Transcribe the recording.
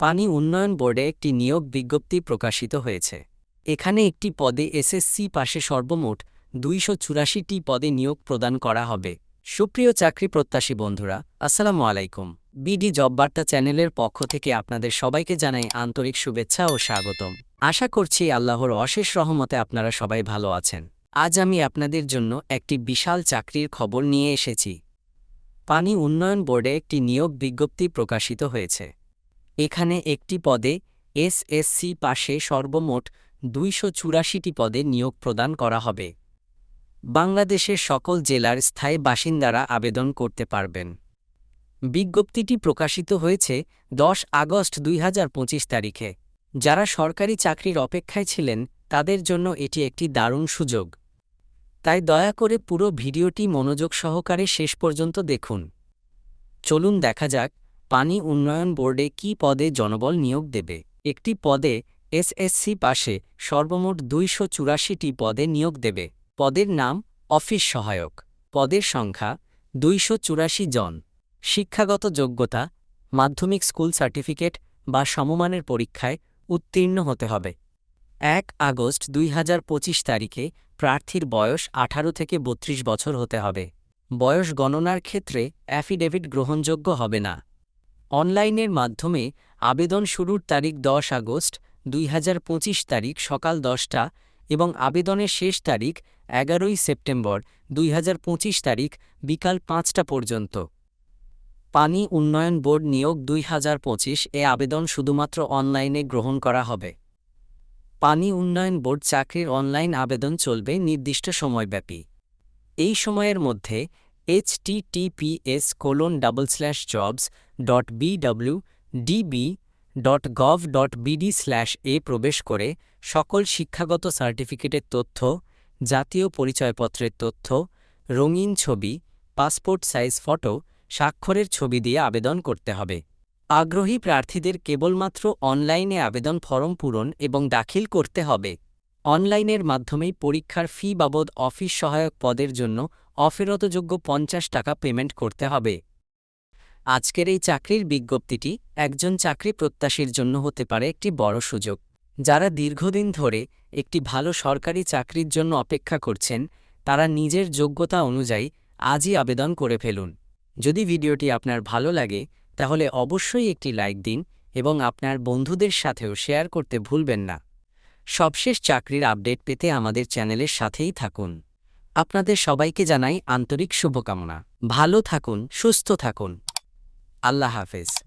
পানি উন্নয়ন বোর্ডে একটি নিয়োগ বিজ্ঞপ্তি প্রকাশিত হয়েছে। এখানে একটি পদে এসএসসি পাশে সর্বমোট দুইশো চুরাশিটি পদে নিয়োগ প্রদান করা হবে। সুপ্রিয় চাকরি প্রত্যাশী বন্ধুরা, আসসালামু আলাইকুম। বিডি জব বার্তা চ্যানেলের পক্ষ থেকে আপনাদের সবাইকে জানাই আন্তরিক শুভেচ্ছা ও স্বাগতম। আশা করছি আল্লাহর অশেষ রহমতে আপনারা সবাই ভালো আছেন। আজ আমি আপনাদের জন্য একটি বিশাল চাকরির খবর নিয়ে এসেছি। পানি উন্নয়ন বোর্ডে একটি নিয়োগ বিজ্ঞপ্তি প্রকাশিত হয়েছে। এখানে একটি পদে এসএসসি পাশে সর্বমোট দুইশো চুরাশিটি পদে নিয়োগ প্রদান করা হবে। বাংলাদেশের সকল জেলার স্থায়ী বাসিন্দারা আবেদন করতে পারবেন। বিজ্ঞপ্তিটি প্রকাশিত হয়েছে দশ আগস্ট দুই হাজার পঁচিশ তারিখে। যারা সরকারি চাকরির অপেক্ষায় ছিলেন, তাদের জন্য এটি একটি দারুণ সুযোগ। তাই দয়া করে পুরো ভিডিওটি মনোযোগ সহকারে শেষ পর্যন্ত দেখুন। চলুন দেখা যাক পানি উন্নয়ন বোর্ডে কি পদে জনবল নিয়োগ দেবে? একটি পদে এসএসসি পাশে সর্বমোট দুইশো চুরাশিটি পদে নিয়োগ দেবে। পদের নাম অফিস সহায়ক। পদের সংখ্যা দুইশো চুরাশি জন। শিক্ষাগত যোগ্যতা, মাধ্যমিক স্কুল সার্টিফিকেট বা সমমানের পরীক্ষায় উত্তীর্ণ হতে হবে। এক আগস্ট দুই হাজার পঁচিশ তারিখে প্রার্থীর বয়স আঠারো থেকে বত্রিশ বছর হতে হবে। বয়স গণনার ক্ষেত্রে অ্যাফিডেভিট গ্রহণযোগ্য হবে না। অনলাইনের মাধ্যমে আবেদন শুরুর তারিখ দশ আগস্ট দুই হাজার পঁচিশ তারিখ সকাল দশটা এবং আবেদনের শেষ তারিখ এগারোই সেপ্টেম্বর দুই হাজার পঁচিশ তারিখ বিকাল পাঁচটা পর্যন্ত। পানি উন্নয়ন বোর্ড নিয়োগ দুই হাজার পঁচিশ এ আবেদন শুধুমাত্র অনলাইনে গ্রহণ করা হবে। পানি উন্নয়ন বোর্ড চাকরির অনলাইন আবেদন চলবে নির্দিষ্ট সময়ব্যাপী। এই সময়ের মধ্যে HTTPS colon double slash jobs dot BW DB dot gov dot BD slash এ প্রবেশ করে সকল শিক্ষাগত সার্টিফিকেটের তথ্য, জাতীয় পরিচয়পত্রের তথ্য, রঙিন ছবি পাসপোর্ট সাইজ ফটো স্বাক্ষরের ছবি দিয়ে আবেদন করতে হবে। আগ্রহী প্রার্থীদের কেবলমাত্র অনলাইনে আবেদন ফরম পূরণ এবং দাখিল করতে হবে। অনলাইনের মাধ্যমেই পরীক্ষার ফি বাবদ অফিস সহায়ক পদের জন্য অফেরতযোগ্য পঞ্চাশ টাকা পেমেন্ট করতে হবে। আজকের এই চাকরির বিজ্ঞপ্তিটি একজন চাকরি প্রত্যাশীর জন্য হতে পারে একটি বড় সুযোগ। যারা দীর্ঘদিন ধরে একটি ভালো সরকারি চাকরির জন্য অপেক্ষা করছেন, তারা নিজের যোগ্যতা অনুযায়ী আজই আবেদন করে ফেলুন। যদি ভিডিওটি আপনার ভালো লাগে, তাহলে অবশ্যই একটি লাইক দিন এবং আপনার বন্ধুদের সাথেও শেয়ার করতে ভুলবেন না। সবশেষ চাকরির আপডেট পেতে আমাদের চ্যানেলের সাথেই থাকুন। আপনাদের সবাইকে জানাই আন্তরিক শুভকামনা। ভালো থাকুন, সুস্থ থাকুন। আল্লাহ হাফেজ।